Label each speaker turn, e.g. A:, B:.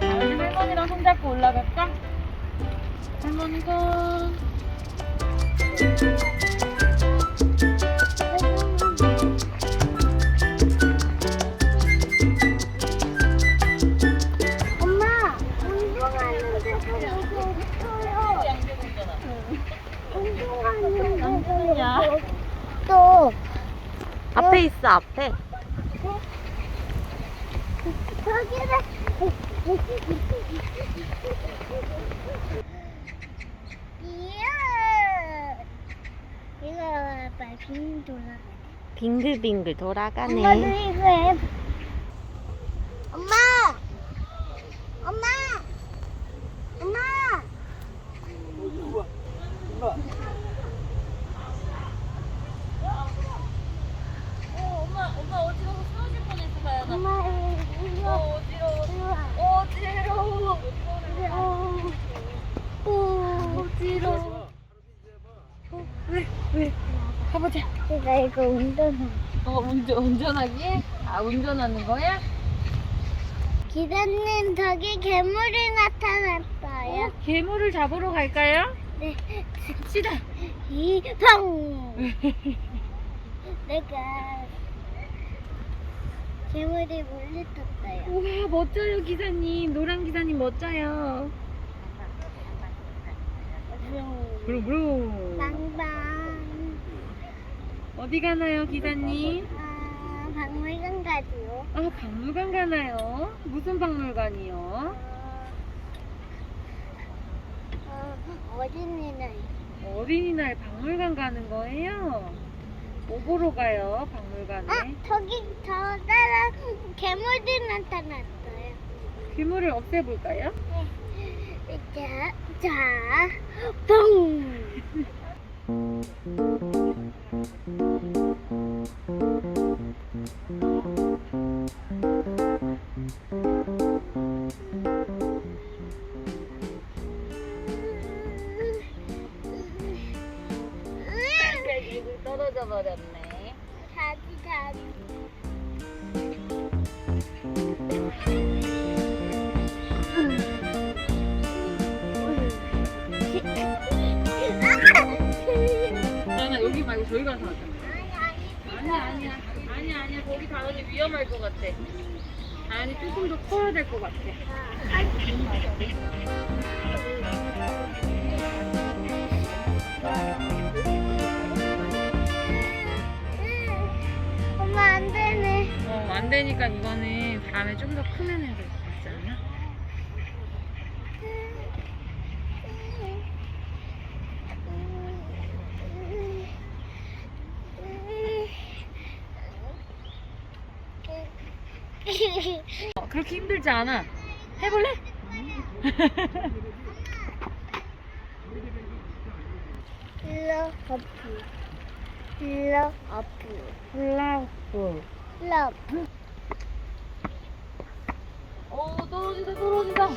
A: 할머니랑 손잡고 올라갈까? 할머니 손.
B: 엄마, 운동하는데 좀 있어요. 운동하는데
A: 야.
B: 또
C: 앞에 있어 앞에
B: 이거 봐봐, 빙 돌아.
C: 빙글빙글 돌아가네
B: 엄마도 이거 해. 엄마! 엄마! 엄마!
A: 어, 엄마, 엄마 어지러워 쓰러질 뻔했어, 가야나.
B: 엄마, 이거.
A: 어, 어지러워.
B: 이거.
A: 어지러워.
B: 오.
A: 어지러워. 어, 왜, 왜? 가보자.
B: 제가 이거 운동해.
A: 어, 운전, 운전하기? 아, 운전하는 거야?
B: 기사님, 저기 괴물이 나타났어요.
A: 어, 괴물을 잡으러 갈까요?
B: 네.
A: 시다.
B: 이방 내가 괴물이 물리쳤어요.
A: 우와, 멋져요, 기사님. 노란 기사님 멋져요. 부릉 부릉.
B: 빵빵.
A: 어디 가나요, 기사님?
B: 아, 박물관 가지요.
A: 아, 박물관 가나요? 무슨 박물관이요?
B: 어, 어린이날.
A: 어린이날 박물관 가는 거예요? 뭐 보러 가요, 박물관에?
B: 아, 저기 저 사람 괴물이 나타났어요.
A: 괴물을 없애볼까요?
B: 자, 자, 뻥.
A: 떨어져 버렸네.
B: 자지 자지.
A: 나나 여기 말고 저기 가서 하자. 아니야, 아니야. 아니야, 아니야. 거기 다은이 위험할 것 같아. 다은이 조금 더 커야 될 것 같아. 되니까 이거는 다음에 좀 더 크면 해야 될 것 같지 않아? 어, 그렇게 힘들지 않아. 해볼래?
B: 일러 어프.
A: 플라프.
B: 러브.
A: 떨어진다.